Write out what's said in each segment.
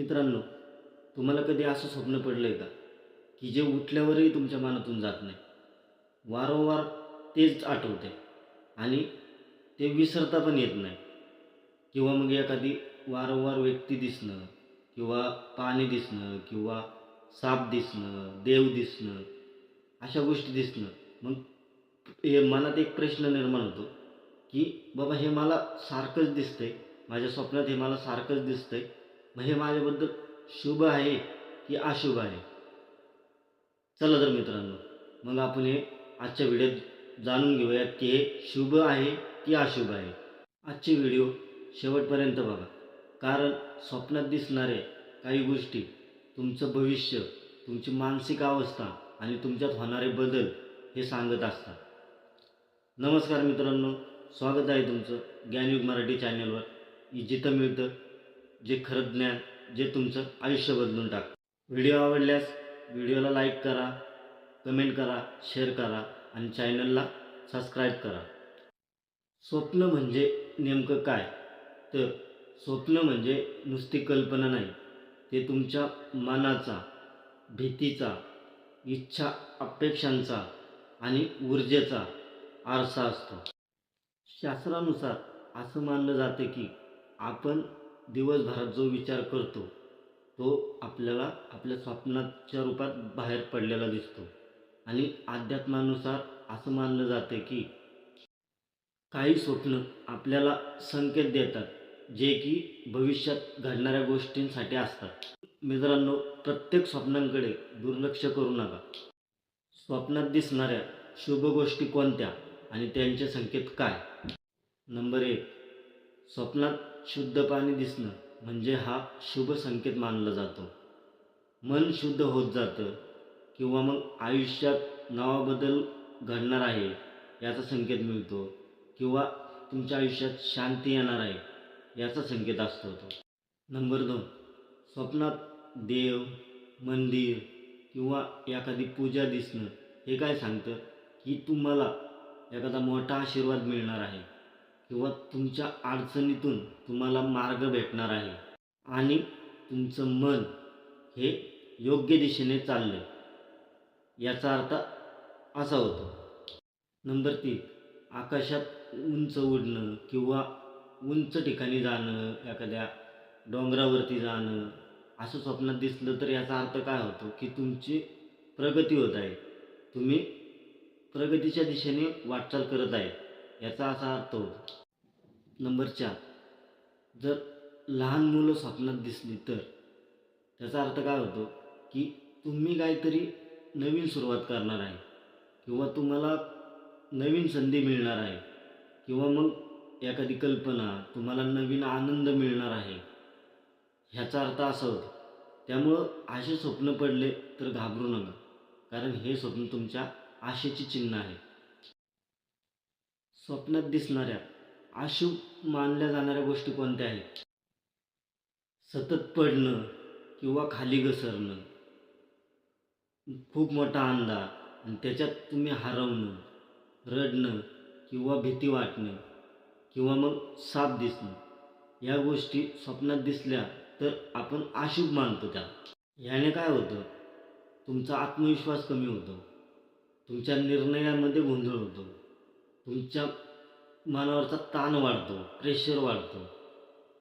मित्रांनो तुम्हाला कधी असं स्वप्न पडलं आहे का? की जे उठल्यावरही तुमच्या मनातून जात नाही. वारंवार तेच आठवते आणि ते विसरता पण येत नाही. किंवा मग एखादी वारंवार व्यक्ती दिसणं किंवा पाणी दिसणं किंवा साप दिसणं देव दिसणं अशा गोष्टी दिसणं. मग हे मनात एक प्रश्न निर्माण होतो की बाबा हे मला सारखंच दिसतंय. माझ्या स्वप्नात हे मला सारखंच दिसतंय. मग हे माझ्याबद्दल शुभ आहे की अशुभ आहे? चला तर मित्रांनो मग आपण हे आजच्या व्हिडिओत जाणून घेऊयात की हे शुभ आहे की अशुभ आहे. आजची व्हिडिओ शेवटपर्यंत बघा कारण स्वप्नात दिसणारे काही गोष्टी तुमचं भविष्य तुमची मानसिक अवस्था आणि तुमच्यात होणारे बदल हे सांगत असतात. नमस्कार मित्रांनो स्वागत आहे तुमचं ज्ञानयुग मराठी चॅनलवर. जिथं मिळतं जे खरं ज्ञान जे तुमचं आयुष्य बदलून टाक व्हिडिओ आवडल्यास व्हिडिओला लाईक करा कमेंट करा शेअर करा आणि चॅनलला सबस्क्राईब करा. स्वप्न म्हणजे नेमकं काय? तर स्वप्न म्हणजे नुसती कल्पना नाही ते तुमच्या मनाचा भीतीचा इच्छा अपेक्षांचा आणि ऊर्जेचा आरसा असतो. शास्त्रानुसार असं मानलं जातं की आपण दिवसभरात जो विचार करतो तो आपल्याला आपल्या स्वप्नाच्या रूपात बाहेर पडलेला दिसतो. आणि अध्यात्मानुसार असं मानलं जातं की काही स्वप्न आपल्याला संकेत देतात जे की भविष्यात घडणाऱ्या गोष्टींसाठी असतात. मित्रांनो प्रत्येक स्वप्नांकडे दुर्लक्ष करू नका. स्वप्नात दिसणाऱ्या शुभ गोष्टी कोणत्या आणि त्यांचे संकेत काय? नंबर एक स्वप्नात शुद्ध पाणी दिसणं म्हणजे हा शुभ संकेत मानला जातो. मन शुद्ध होत जातं किंवा मग आयुष्यात नवा बदल घडणार आहे याचा संकेत मिळतो किंवा तुमच्या आयुष्यात शांती येणार आहे याचा संकेत असतो तो. नंबर दोन स्वप्नात देव मंदिर किंवा एखादी पूजा दिसणं हे काय सांगतं की तुम्हाला एखादा मोठा आशीर्वाद मिळणार आहे? किंवा तुमच्या अडचणीतून तुम्हाला मार्ग भेटणार आहे. आणि तुमचं मन हे योग्य दिशेने चाललं आहे याचा अर्थ असा होतो. नंबर तीन आकाशात उंच उडणं किंवा उंच ठिकाणी जाणं एखाद्या डोंगरावरती जाणं असं स्वप्नात दिसलं तर याचा अर्थ काय होतो? की तुमची प्रगती होत आहे. तुम्ही प्रगतीच्या दिशेने वाटचाल करत आहे. याचा असा अर्थ होतो नंबर चार. जर लहान मुलं स्वप्नात दिसली तर त्याचा अर्थ काय होतो की तुम्ही काहीतरी नवीन सुरुवात करणार आहे किंवा तुम्हाला नवीन संधी मिळणार आहे किंवा मग एखादी कल्पना तुम्हाला नवीन आनंद मिळणार आहे. ह्याचा अर्थ असा होतो त्यामुळं असे स्वप्न पडले तर घाबरू नका कारण हे स्वप्न तुमच्या आशेची चिन्ह आहे. स्वप्नात दिसणाऱ्या अशुभ मानल्या जाणाऱ्या गोष्टी कोणत्या आहेत? सतत पडणं किंवा खाली घसरणं. खूप मोठा अंधार आणि त्याच्यात तुम्ही हरवणं रडणं किंवा भीती वाटणं किंवा मग साप दिसणं. या गोष्टी स्वप्नात दिसल्या तर आपण अशुभ मानतो त्या. ह्याने काय होतं? तुमचा आत्मविश्वास कमी होतो. तुमच्या निर्णयामध्ये गोंधळ होतो. तुमच्या मनावरचा ताण वाढतो प्रेशर वाढतो.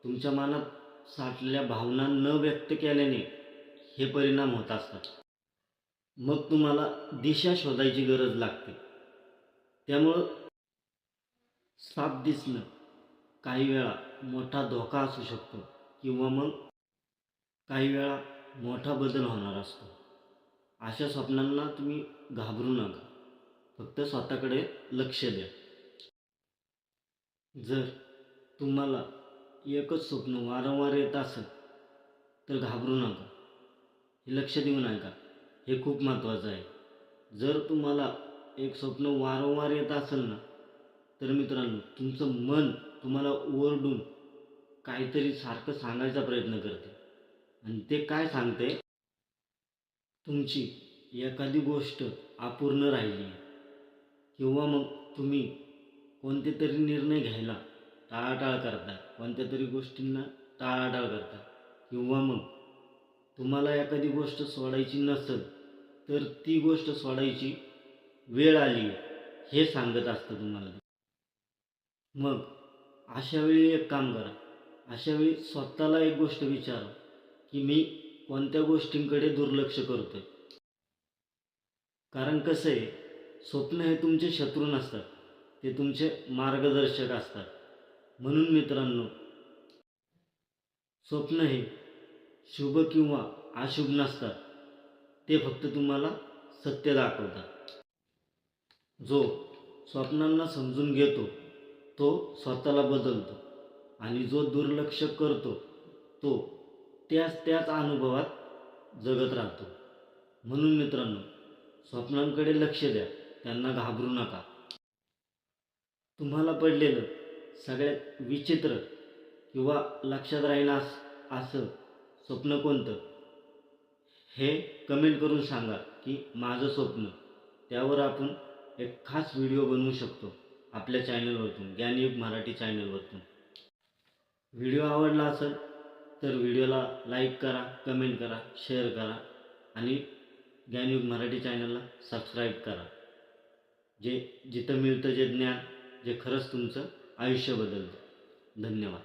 तुमच्या मनात साठलेल्या भावना न व्यक्त केल्याने हे परिणाम होत असतात. मग तुम्हाला दिशा शोधायची गरज लागते. त्यामुळं साप दिसणं काही वेळा मोठा धोका असू शकतो किंवा मग काही वेळा मोठा बदल होणार असतो. अशा स्वप्नांना तुम्ही घाबरू नका. फक्त स्वतःकडे लक्ष द्या. जर तुम्हाला एकच स्वप्न वारंवार येत असेल तर घाबरू नका. हे लक्ष देऊ नका हे खूप महत्त्वाचं आहे. जर तुम्हाला एक स्वप्न वारंवार येत असेल ना तर मित्रांनो तुमचं मन तुम्हाला ओरडून काहीतरी सारखं सांगायचा प्रयत्न करते. आणि ते काय सांगते? तुमची एखादी गोष्ट अपूर्ण राहिली किंवा मग तुम्ही कोणते तरी निर्णय घ्यायला टाळाटाळ करता कोणत्या तरी गोष्टींना टाळाटाळ करता किंवा मग तुम्हाला एखादी गोष्ट सोडायची नसेल तर ती गोष्ट सोडायची वेळ आली हे सांगत असतं तुम्हाला. मग अशा वेळी एक काम करा. अशा वेळी स्वतःला एक गोष्ट विचारा की मी कोणत्या गोष्टींकडे दुर्लक्ष करतोय. कारण कसं आहे स्वप्न हे तुमचे शत्रू नसतात. ते तुमचे मार्गदर्शक असतात. म्हणून मित्रांनो स्वप्न हे शुभ किंवा अशुभ नसतात. ते फक्त तुम्हाला सत्य दाखवतात. जो स्वप्नांना समजून घेतो तो स्वतःला बदलतो आणि जो दुर्लक्ष करतो तो त्याच त्याच अनुभवात जगत राहतो. म्हणून मित्रांनो स्वप्नांकडे लक्ष द्या. त्यांना घाबरू नका. तुम्हाला पडलेलं सगळ्यात विचित्र किंवा लक्षात राहील असं स्वप्न कोणतं? हे कमेंट करून सांगा की माझं स्वप्न. त्यावर आपण एक खास व्हिडिओ बनवू शकतो आपल्या चॅनलवरतून ज्ञानयुग मराठी चॅनलवरतून. व्हिडिओ आवडला असेल तर व्हिडिओला लाईक करा कमेंट करा शेअर करा आणि ज्ञानयुग मराठी चॅनलला सबस्क्राईब करा. जे जिथं मिळतं जे ज्ञान जे खरंच तुमचं आयुष्य बदलतं. धन्यवाद.